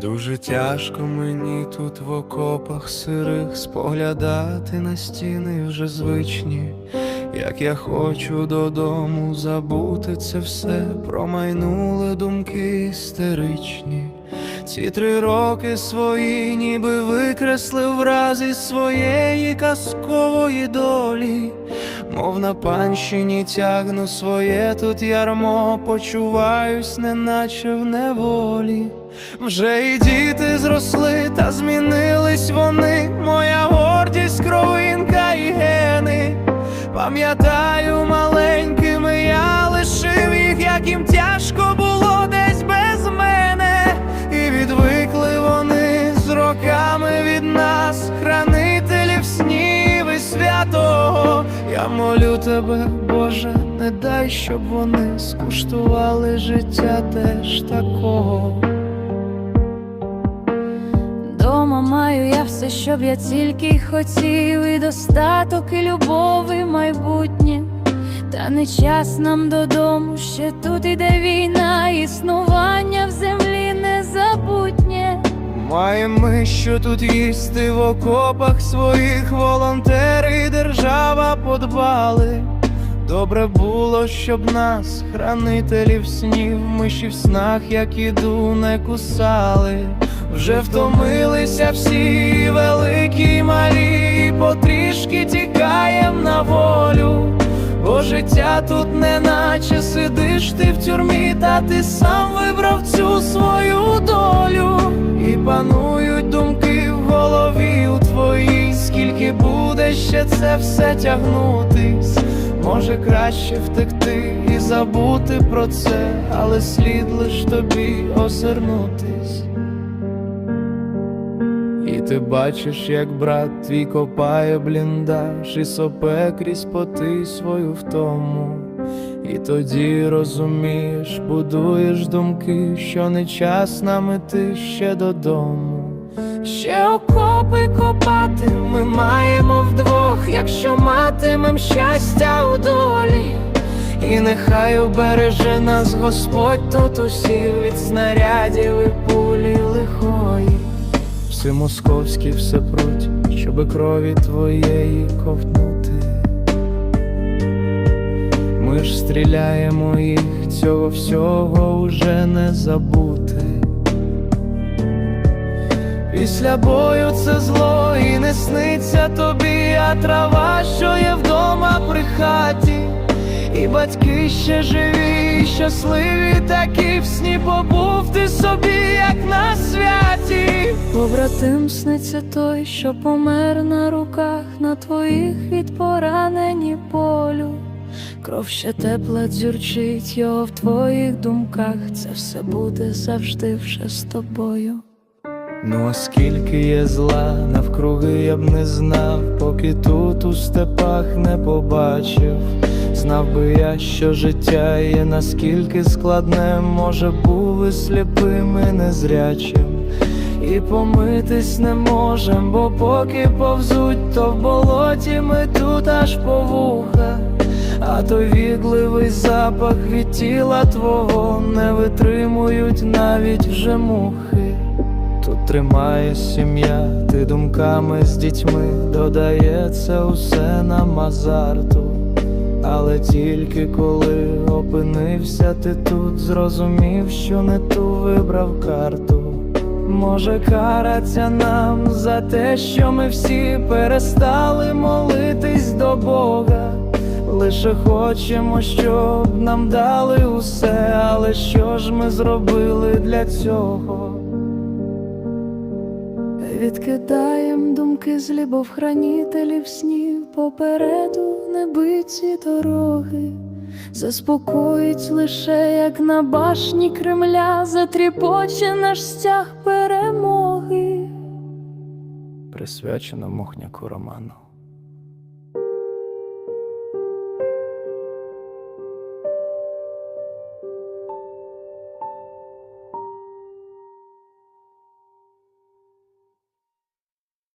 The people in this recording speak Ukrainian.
Дуже тяжко мені тут в окопах сирих споглядати на стіни вже звичні, як я хочу додому забути це все, промайнули думки істеричні. Ці три роки свої, ніби викреслив враз із своєї казкової долі, мов на панщині тягну своє тут ярмо, почуваюсь, неначе в неволі. Вже і діти зросли, та змінились вони, моя гордість, кровинка і гени. Пам'ятаю, маленькими Я молю тебе, Боже, не дай, щоб вони скуштували життя теж такого. Дома маю я все, щоб я тільки хотів, і достаток, і любов, і майбутнє. Та не час нам додому, ще тут іде війна, існування в землі незабутнє. Маємо ми що тут їсти в окопах своїх волонтери і держава подбали. Добре було, щоб нас, хранителів снів, миші в снах, як іду, не кусали. Вже втомилися всі великі й малі, і потрішки тікаєм на волю. Бо життя тут не наче сидиш ти в тюрмі, та ти сам вибрав цю свою ще це все тягнутись. Може краще втекти і забути про це, але слід лиш тобі озирнутись. І ти бачиш, як брат твій копає бліндаж і сопе крізь поти свою втому. І тоді розумієш, будуєш думки, що не час нам іти ще додому. Ще окопи копати ми маємо вдвох, якщо матимем щастя у долі. І нехай обереже нас Господь тут усіх від снарядів і пулі лихої. Все московські все пруть, щоби крові твоєї ковтнути. Ми ж стріляємо їх, цього всього уже не забути. Після бою це зло і не сниться тобі, а трава, що є вдома при хаті, і батьки ще живі, і щасливі, такі в сні побув ти собі, як на святі. Побратим сниться той, що помер на руках на твоїх від поранені полю. Кров ще тепла дзюрчить його в твоїх думках. Це все буде завжди вже з тобою. Ну, а скільки є зла, навкруги я б не знав, поки тут у степах не побачив. Знав би я, що життя є наскільки складне, може, був і сліпим і незрячим. І помитись не можем, бо поки повзуть, то в болоті ми тут аж по вуха. А той відливий запах від тіла твого не витримують навіть вже мухи. Тримає сім'я, ти думками з дітьми додається усе нам азарту. Але тільки коли опинився ти тут, зрозумів, що не ту вибрав карту. Може, караться нам за те, що ми всі перестали молитись до Бога. Лише хочемо, щоб нам дали усе, але що ж ми зробили для цього? Відкидаєм думки злі, бо в хранителів снів попереду небиті дороги. Заспокоїть лише, як на башні Кремля, затріпоче наш стяг перемоги. Присвячено Мохняку Роману.